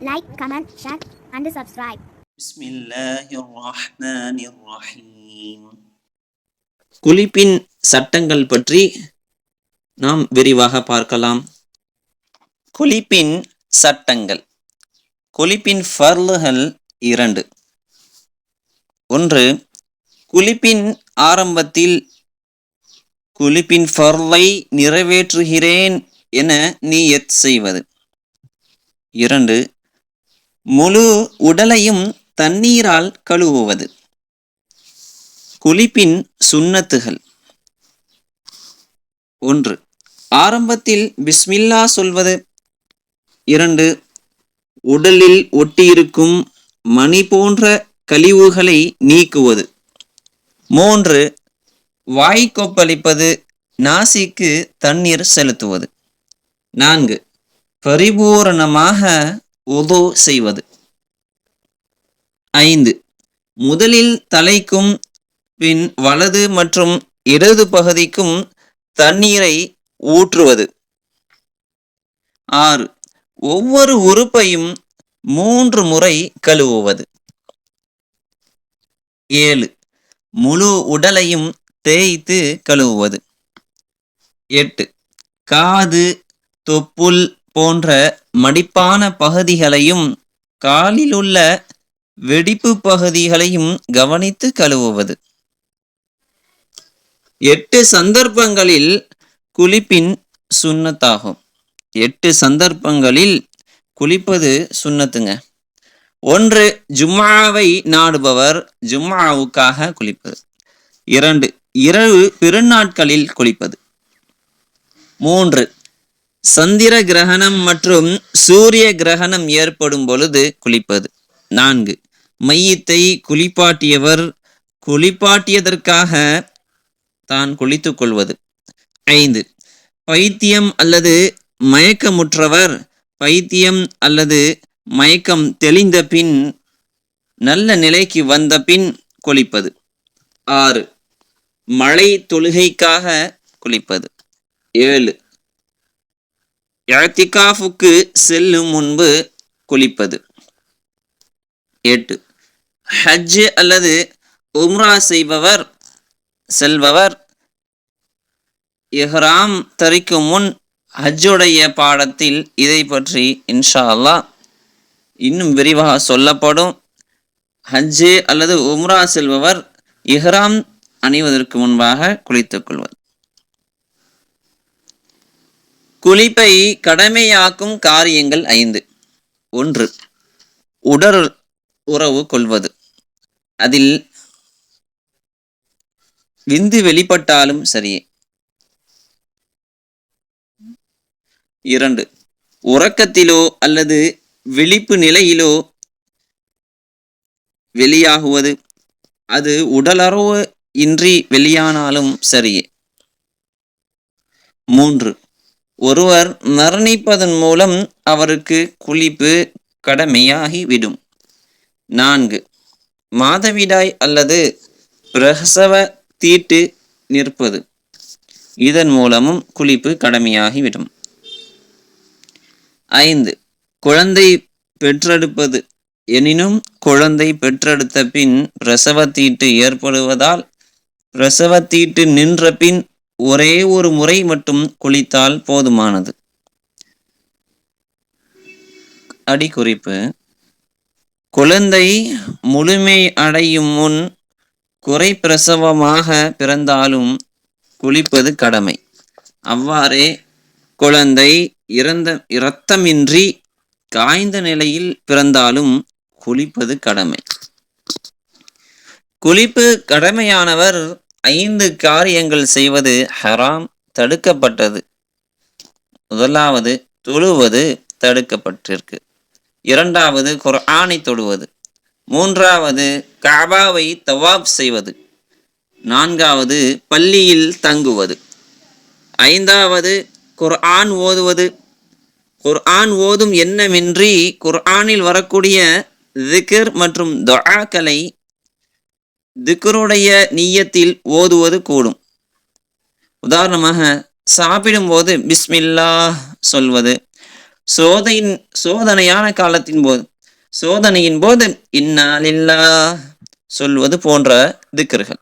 Like comment share and subscribe குளிப்பின் சட்டங்கள் பற்றி நாம் விரிவாக பார்க்கலாம். குளிப்பின் சட்டங்கள். குளிப்பின் ஃபர்லுகள் இரண்டு. ஒன்று குளிப்பின் ஆரம்பத்தில் குளிப்பின் ஃபர்லை நிறைவேற்றுகிறேன் என நீயத் செய்வது. இரண்டு முழு உடலையும் தண்ணீரால் கழுவுவது. குளிப்பின் சுண்ணத்துகள். ஒன்று ஆரம்பத்தில் பிஸ்மில்லா சொல்வது. இரண்டு உடலில் ஒட்டியிருக்கும் மணி போன்ற கழிவுகளை நீக்குவது. மூன்று வாய் கொப்பளிப்பது நாசிக்கு தண்ணீர் செலுத்துவது. நான்கு பரிபூரணமாக உது செய்வது. ஐந்து. முதலில் தலைக்கும் பின் வலது மற்றும் இடது பகுதிக்கும் தண்ணீரை ஊற்றுவது. ஆறு. ஒவ்வொரு உறுப்பையும் மூன்று முறை கழுவுவது. ஏழு. முழு உடலையும் தேய்த்து கழுவுவது. எட்டு. காது தொப்புள் போன்ற மடிப்பான பகுதிகளையும் காலிலுள்ள வெடிப்பு பகுதிகளையும் கவனித்து கழுவுவது. எட்டு சந்தர்ப்பங்களில் குளிப்பின் சுண்ணத்தாகும். எட்டு சந்தர்ப்பங்களில் குளிப்பது சுண்ணத்துங்க. ஒன்று ஜும்மாவை நாடுபவர் ஜும்மாவுக்காக குளிப்பது. இரண்டு இரவு பெருநாட்களில் குளிப்பது. மூன்று சந்திர கிரகணம் மற்றும் சூரிய கிரகணம் ஏற்படும் பொழுது குளிப்பது. நான்கு. மையத்தை குளிப்பாட்டியவர் குளிப்பாட்டியதற்காக தான் குளித்துக் கொள்வது. ஐந்து. பைத்தியம் அல்லது மயக்கமுற்றவர் பைத்தியம் அல்லது மயக்கம் தெளிந்த பின் நல்ல நிலைக்கு வந்த பின் குளிப்பது. ஆறு. மழை தொழுகைக்காக குளிப்பது. ஏழு. இழத்திகாஃபுக்கு செல்லும் முன்பு குளிப்பது. எட்டு. ஹஜ் அல்லது உம்ரா செய்பவர் செல்பவர் இஹ்ராம் தரிக்கும் முன் ஹஜ்ஜுடைய பாடத்தில் இதை பற்றி இன்ஷா அல்லாஹ் இன்னும் விரிவாக சொல்லப்படும். ஹஜ்ஜு அல்லது உம்ரா செல்பவர் இஹ்ராம் அணிவதற்கு முன்பாக குளித்துக் கொள்வது. குளிப்பை கடமையாக்கும் காரியங்கள் ஐந்து. ஒன்று உடல் உறவு கொள்வது. அதில் விந்து வெளிப்பட்டாலும் சரியே இரண்டு உறக்கத்திலோ அல்லது விழிப்பு நிலையிலோ வெளியாகுவது. அது உடலறவு இன்றி வெளியானாலும் சரியே மூன்று ஒருவர் மரணிப்பதன் மூலம் அவருக்கு குளிப்பு கடமையாகி விடும் நான்கு. மாதவிடாய் அல்லது பிரசவ தீட்டு நிற்பது. இதன் மூலமும் குளிப்பு கடமையாகிவிடும். ஐந்து. குழந்தை பெற்றெடுப்பது. எனினும் குழந்தை பெற்றெடுத்த பின் பிரசவத்தீட்டு ஏற்படுவதால் பிரசவத்தீட்டு நின்ற பின் ஒரே ஒரு முறை மட்டும் குளித்தால் போதுமானது. அடிக்குறிப்பு. குழந்தை முழுமை அடையும் முன் குறை பிரசவமாக பிறந்தாலும் குளிப்பது கடமை. அவ்வாறே குழந்தை இறந்த இரத்தமின்றி காய்ந்த நிலையில் பிறந்தாலும் குளிப்பது கடமை. குளிப்பு கடமையானவர் ஐந்து காரியங்கள் செய்வது ஹராம் தடுக்கப்பட்டது. முதலாவது தொழுவது தடுக்கப்பட்டிருக்கு. இரண்டாவது குர்ஆனை தொடுவது மூன்றாவது காபாவை தவாப் செய்வது. நான்காவது பள்ளியில் தங்குவது. ஐந்தாவது குர்ஆன் ஓதுவது. குர்ஆன் ஓதும் எண்ணமின்றி குர்ஆனில் வரக்கூடிய திகர் மற்றும் துஆக்களை திக்ருடைய நீயத்தில் ஓதுவது கூடும். உதாரணமாக சாப்பிடும்போது பிஸ்மில்லா சொல்வது சோதையின் சோதனையான காலத்தின் போது சோதனையின் போது இன்னாலில்லா சொல்வது போன்ற திக்கர்கள்